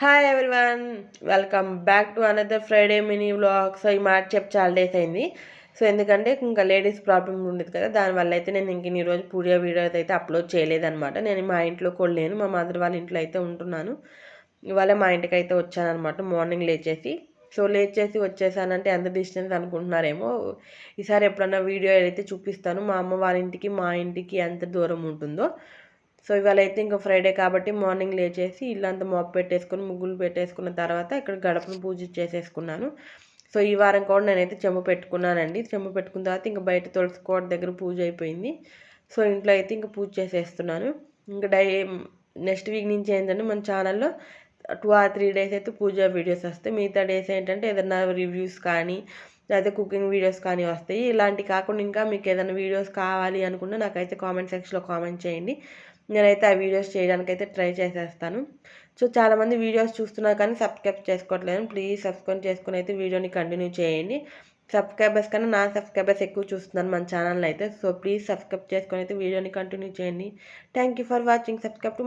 Hi everyone welcome back to another Friday mini vlog so ఈ మాట చెప్పి చాలా డేస్ అయింది. సో ఎందుకంటే ఇంకా లేడీస్ ప్రాబ్లం ఉండేది కదా. దానివల్ల అయితే నేను ఇంక ఈరోజు పూజ వీడియో అయితే అప్లోడ్ చేయలేదనమాట నేను మా ఇంట్లో కూడా లేను. మా మదర్ వాళ్ళ ఇంట్లో అయితే ఉంటున్నాను. ఇవాళ మా ఇంటికి అయితే వచ్చానమాట మార్నింగ్ లేచేసి. సో లేచేసి వచ్చేసానంటే ఎంత డిస్టెన్స్ అనుకుంటున్నారేమో. ఈసారి ఎప్పుడన్నా వీడియో అయితే చూపిస్తాను. మా అమ్మ వాళ్ళ ఇంటికి మా ఇంటికి ఎంత దూరం ఉంటుందో. సో ఇవాళ అయితే ఇంకా ఫ్రైడే కాబట్టి మార్నింగ్ లేచేసి ఇల్లంతా మాప్ పెట్టేసుకొని ముగ్గులు పెట్టేసుకున్న తర్వాత ఇక్కడ గడపను పూజ చేసేసుకున్నాను. సో ఈ వారం కూడా నేనైతే చెంబు పెట్టుకున్నానండి. చెంబు పెట్టుకున్న తర్వాత ఇంకా బయట తులసి కోట దగ్గర పూజ అయిపోయింది. సో ఇంట్లో అయితే ఇంకా పూజ చేసేస్తున్నాను. ఇంకా డై నెక్స్ట్ వీక్ నుంచి ఏంటంటే మన ఛానల్లో టూ ఆర్ త్రీ డేస్ అయితే పూజ వీడియోస్ వస్తాయి. మిగతా డేస్ ఏంటంటే ఏదైనా రివ్యూస్ కానీ లేకపోతే కుకింగ్ వీడియోస్ కానీ వస్తాయి. ఇలాంటి కాకుండా ఇంకా మీకు ఏదైనా వీడియోస్ కావాలి అనుకుంటే నాకైతే కామెంట్ సెక్షన్లో కామెంట్ చేయండి. నేనైతే ఆ వీడియోస్ చేయడానికి అయితే ట్రై చేసేస్తాను. సో చాలామంది వీడియోస్ చూస్తున్నారు కానీ సబ్స్క్రైబ్ చేసుకోవట్లేదు. ప్లీజ్ సబ్స్క్రైబ్ చేసుకుని అయితే వీడియోని కంటిన్యూ చేయండి. సబ్స్క్రైబర్స్ కన్నా నా సబ్స్క్రైబర్స్ ఎక్కువ చూస్తున్నాను మన ఛానల్ అయితే. సో ప్లీజ్ సబ్స్క్రైబ్ చేసుకొని అయితే వీడియోని కంటిన్యూ చేయండి. Thank you for watching. Subscribe